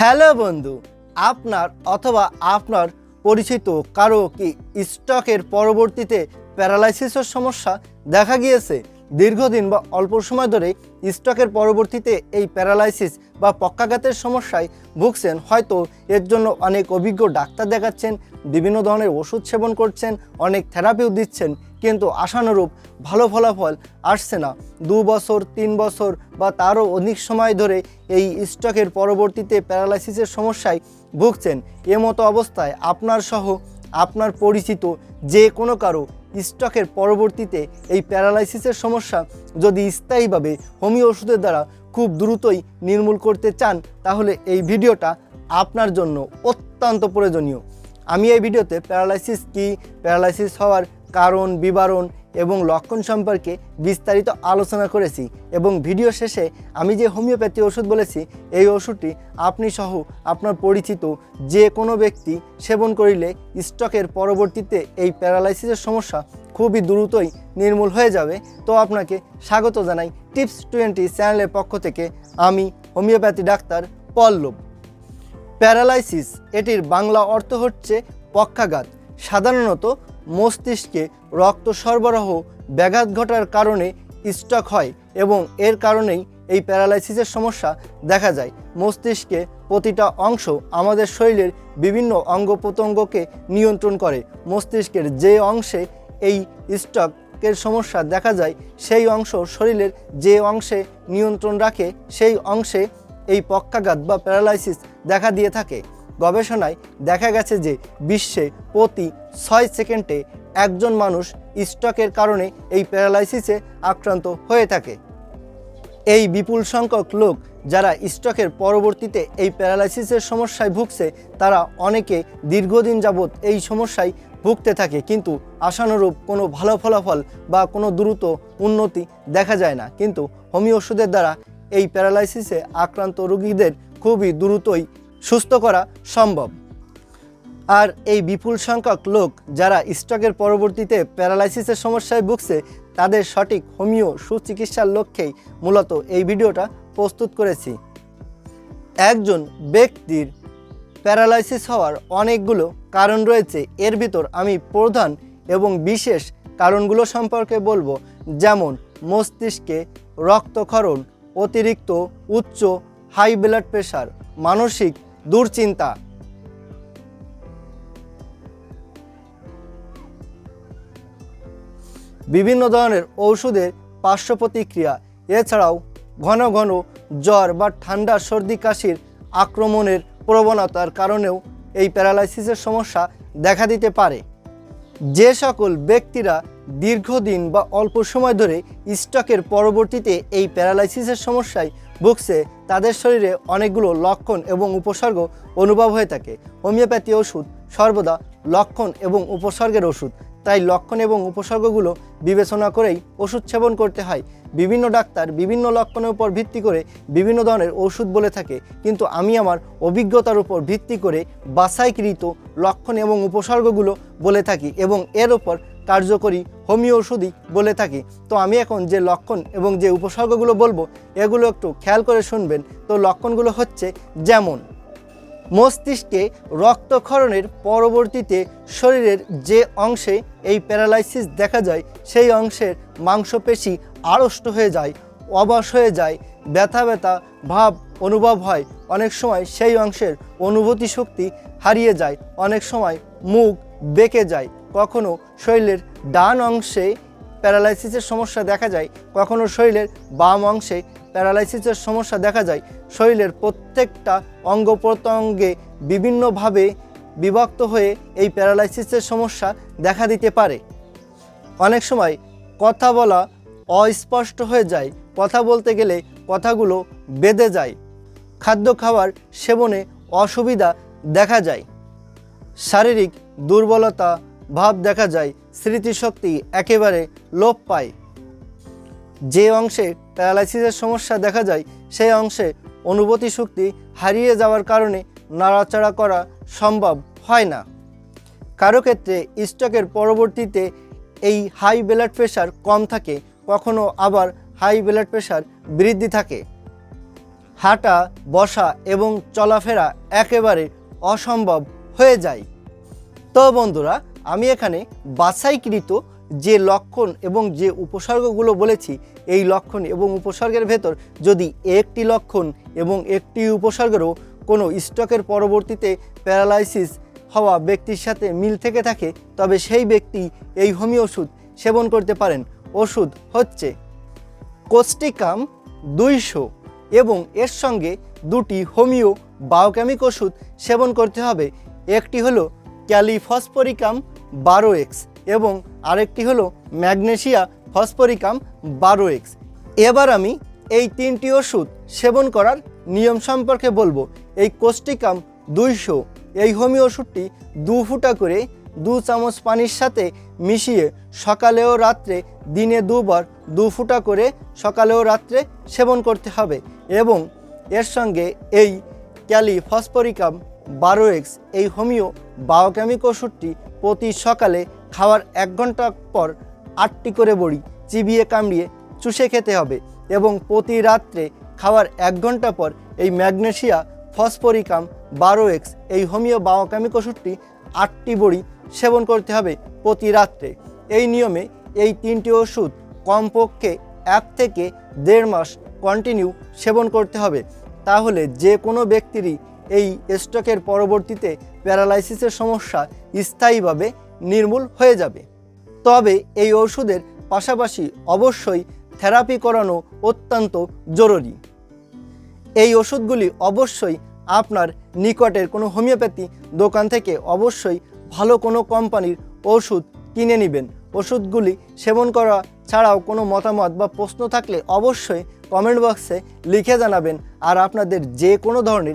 Hello বন্ধু, আপনার অথবা আপনার পরিচিত কারও কি স্টকের পরবর্তীতে প্যারালাইসিসের সমস্যা দেখা গিয়েছে? দীর্ঘদিন বা অল্প সময় ধরে স্টকের পরবর্তীতে এই প্যারালাইসিস বা পক্ষাঘাতের সমস্যায় ভুগছেন। হয়তো এর জন্য অনেক অভিজ্ঞ ডাক্তার দেখাচ্ছেন, বিভিন্ন ধরনের ওষুধ সেবন করছেন, অনেক থেরাপিও দিচ্ছেন। কিন্তু আশানুরূপ ভালো ফলাফল আসছে না। দু বছর, তিন বছর বা তারও অধিক সময় ধরে এই স্টকের পরবর্তীতে প্যারালাইসিসের সমস্যায় ভুগছেন। এমতো অবস্থায় আপনার সহ আপনার পরিচিত যে কোনো কারও স্টকের পরবর্তীতে এই প্যারালাইসিসের সমস্যা যদি স্থায়ীভাবে হোমিও ওষুধের দ্বারা খুব দ্রুতই নির্মূল করতে চান, তাহলে এই ভিডিওটা আপনার জন্য অত্যন্ত প্রয়োজনীয়। আমি এই ভিডিওতে প্যারালাইসিস কি, প্যারালাইসিস হওয়ার কারণ, বিবরণ এবং লক্ষণ সম্পর্কে বিস্তারিত আলোচনা করেছি এবং ভিডিও শেষে আমি যে হোমিওপ্যাথি ওষুধ বলেছি, এই ওষুধটি আপনি সহ আপনার পরিচিত যে কোনো ব্যক্তি সেবন করিলে স্টকের পরবর্তীতে এই প্যারালাইসিসের সমস্যা খুবই দ্রুতই নির্মূল হয়ে যাবে। তো আপনাকে স্বাগত জানাই টিপস টোয়েন্টি চ্যানেলের পক্ষ থেকে আমি হোমিওপ্যাথি ডাক্তার পল্লব। প্যারালাইসিস, এটির বাংলা অর্থ হচ্ছে পক্ষাঘাত। সাধারণত মস্তিষ্কে রক্ত সরবরাহ ব্যাঘাত ঘটার কারণে স্টক হয় এবং এর কারণেই এই প্যারালাইসিসের সমস্যা দেখা যায়। মস্তিষ্কে প্রতিটা অংশ আমাদের শরীরের বিভিন্ন অঙ্গ প্রত্যঙ্গকে নিয়ন্ত্রণ করে। মস্তিষ্কের যে অংশে এই স্ট্রোকের সমস্যা দেখা যায়, সেই অংশ শরীরের যে অংশে নিয়ন্ত্রণ রাখে, সেই অংশে এই পক্ষাঘাত বা প্যারালাইসিস দেখা দিয়ে থাকে। গবেষণায় দেখা গেছে যে বিশ্বে প্রতি ছয় সেকেন্ডে একজন মানুষ স্ট্রোকের কারণে এই প্যারালাইসিসে আক্রান্ত হয়ে থাকে। এই বিপুল সংখ্যক লোক যারা স্ট্রোকের পরবর্তীতে এই প্যারালাইসিসের সমস্যায় ভুগছে, তারা অনেকে দীর্ঘদিন যাবৎ এই সমস্যায় ভুগতে থাকে, কিন্তু আশানুরূপ কোনো ভালো ফলাফল বা কোনো দ্রুত উন্নতি দেখা যায় না। কিন্তু হোমিও ওষুধের দ্বারা এই প্যারালাইসিসে আক্রান্ত রোগীদের খুবই দ্রুতই সুস্থ করা সম্ভব। আর এই বিপুল সংখ্যক লোক যারা স্ট্রোকের পরবর্তীতে প্যারালাইসিসের সমস্যায় ভুগছে, তাদের সঠিক হোমিও সুচিকিৎসার লক্ষ্যেই মূলত এই ভিডিওটা প্রস্তুত করেছি। একজন ব্যক্তির প্যারালাইসিস হওয়ার অনেকগুলো কারণ রয়েছে। এর ভিতর আমি প্রধান এবং বিশেষ কারণগুলো সম্পর্কে বলব, যেমন মস্তিষ্কে রক্তক্ষরণ, অতিরিক্ত উচ্চ হাই ব্লাড প্রেশার মানসিক দুশ্চিন্তা বিভিন্ন ধরনের ঔষধের পার্শ্ব প্রতিক্রিয়া এছাড়াও ঘন ঘন জ্বর বা ঠান্ডা, সর্দি, কাশির আক্রমণের প্রবণতার কারণেও এই প্যারালাইসিসের সমস্যা দেখা দিতে পারে। যে সকল ব্যক্তিরা দীর্ঘদিন বা অল্প সময় ধরে স্টকের পরবর্তীতে এই প্যারালাইসিসের সমস্যায় ভুগছে, তাদের শরীরে অনেকগুলো লক্ষণ এবং উপসর্গ অনুভব হয়ে থাকে। হোমিওপ্যাথি ওষুধ সর্বদা লক্ষণ এবং উপসর্গের ওষুধ। তাই লক্ষণ এবং উপসর্গগুলো বিবেচনা করেই ওষুধ সেবন করতে হয়। বিভিন্ন ডাক্তার বিভিন্ন লক্ষণের উপর ভিত্তি করে বিভিন্ন ধরনের ওষুধ বলে থাকে। কিন্তু আমি আমার অভিজ্ঞতার উপর ভিত্তি করে বাছাইকৃত লক্ষণ এবং উপসর্গগুলো বলে থাকি এবং এর ওপর কার্যকরী হোমিও ওষুধই বলে থাকি। তো আমি এখন যে লক্ষণ এবং যে উপসর্গগুলো বলব, এগুলো একটু খেয়াল করে শুনবেন। তো লক্ষণগুলো হচ্ছে যেমন মস্তিষ্কে রক্তক্ষরণের পরবর্তীতে শরীরের যে অংশে এই প্যারালাইসিস দেখা যায়, সেই অংশের মাংসপেশি আড়ষ্ট হয়ে যায় অবাস হয়ে যায়, ব্যথা ব্যথা, ভাব অনুভব হয়। অনেক সময় সেই অংশের অনুভূতি শক্তি হারিয়ে যায়। অনেক সময় মুখ বেঁকে যায়। কখনো শরীরের ডান অংশে প্যারালাইসিসের সমস্যা দেখা যায়, কখনো শরীরের বাম অংশে প্যারালাইসিসের সমস্যা দেখা যায়। শরীরের প্রত্যেকটা অঙ্গ প্রত্যঙ্গে বিভিন্নভাবে বিভক্ত হয়ে এই প্যারালাইসিসের সমস্যা দেখা দিতে পারে। অনেক সময় কথা বলা অস্পষ্ট হয়ে যায়, কথা বলতে গেলে কথাগুলো বেঁধে যায়, খাদ্য খাবার সেবনে অসুবিধা দেখা যায়। শারীরিক দুর্বলতা ভাব দেখা যায়, স্মৃতিশক্তি একেবারে লোপ পায়। যে অংশে প্যারালাইসিসের সমস্যা দেখা যায়, সেই অংশে অনুভূতি শক্তি হারিয়ে যাওয়ার কারণে নাড়াচাড়া করা সম্ভব হয় না। কারও ক্ষেত্রে স্ট্রোকের পরবর্তীতে এই হাই ব্লাড প্রেশার কম থাকে, কখনো আবার হাই ব্লাড প্রেশার বৃদ্ধি থাকে। হাঁটা, বসা এবং চলাফেরা একেবারে অসম্ভব হয়ে যায়। তো বন্ধুরা আমি এখানে বাছাইকৃত যে লক্ষণ এবং যে উপসর্গগুলো বলেছি, এই লক্ষণ এবং উপসর্গের ভেতর যদি একটি লক্ষণ এবং একটি উপসর্গেরও কোনো স্ট্রোকের পরবর্তীতে প্যারালাইসিস হওয়া ব্যক্তির সাথে মিল থেকে থাকে, তবে সেই ব্যক্তি এই হোমিও ওষুধ সেবন করতে পারেন। ওষুধ হচ্ছে কোস্টিকাম দুইশো এবং এর সঙ্গে দুটি হোমিও বায়োকেমিক ওষুধ সেবন করতে হবে। একটি হলো ক্যালিফসফরিকাম বারো এক্স এবং আরেকটি হলো ম্যাগনেশিয়া ফসফরিকাম বারো এক্স এবার আমি এই তিনটি ওষুধ সেবন করার নিয়ম সম্পর্কে বলব। এই কোষ্টিকাম দুইশো, এই হোমিও ওষুধটি দু ফুটা করে দু চামচ পানির সাথে মিশিয়ে সকালে ও রাত্রে দিনে দুবার দু ফুটা করে সকালে ও রাত্রে সেবন করতে হবে এবং এর সঙ্গে এই ক্যালি ফসফরিকাম বারো এক্স এই হোমিও বায়োকেমিক ওষুধটি প্রতি সকালে খাওয়ার এক ঘণ্টা পর আটটি করে বড়ি চিবিয়ে কামড়িয়ে চুষে খেতে হবে এবং প্রতি রাত্রে খাওয়ার এক ঘণ্টা পর এই ম্যাগনেশিয়া ফসফরিকাম বারো এক্স এই হোমিও বায়োকেমিক ওষুধটি আটটি বড়ি সেবন করতে হবে প্রতি রাত্রে। এই নিয়মে এই তিনটি ওষুধ কমপক্ষে এক থেকে দেড় মাস কন্টিনিউ সেবন করতে হবে। তাহলে যে কোনো ব্যক্তিরই এই স্ট্রোকের পরবর্তীতে প্যারালাইসিসের সমস্যা স্থায়ীভাবে নির্মূল হয়ে যাবে। তবে এই ওষুধের পাশাপাশি অবশ্যই থেরাপি করানো অত্যন্ত জরুরি। এই ওষুধগুলি অবশ্যই আপনার নিকটের কোনো হোমিওপ্যাথি দোকান থেকে অবশ্যই ভালো কোনো কোম্পানির ওষুধ কিনে নেবেন। ওষুধগুলি সেবন করা ছাড়াও কোনো মতামত বা প্রশ্ন থাকলে অবশ্যই কমেন্ট বক্সে লিখে জানাবেন আর আপনাদের যে কোনো ধরনের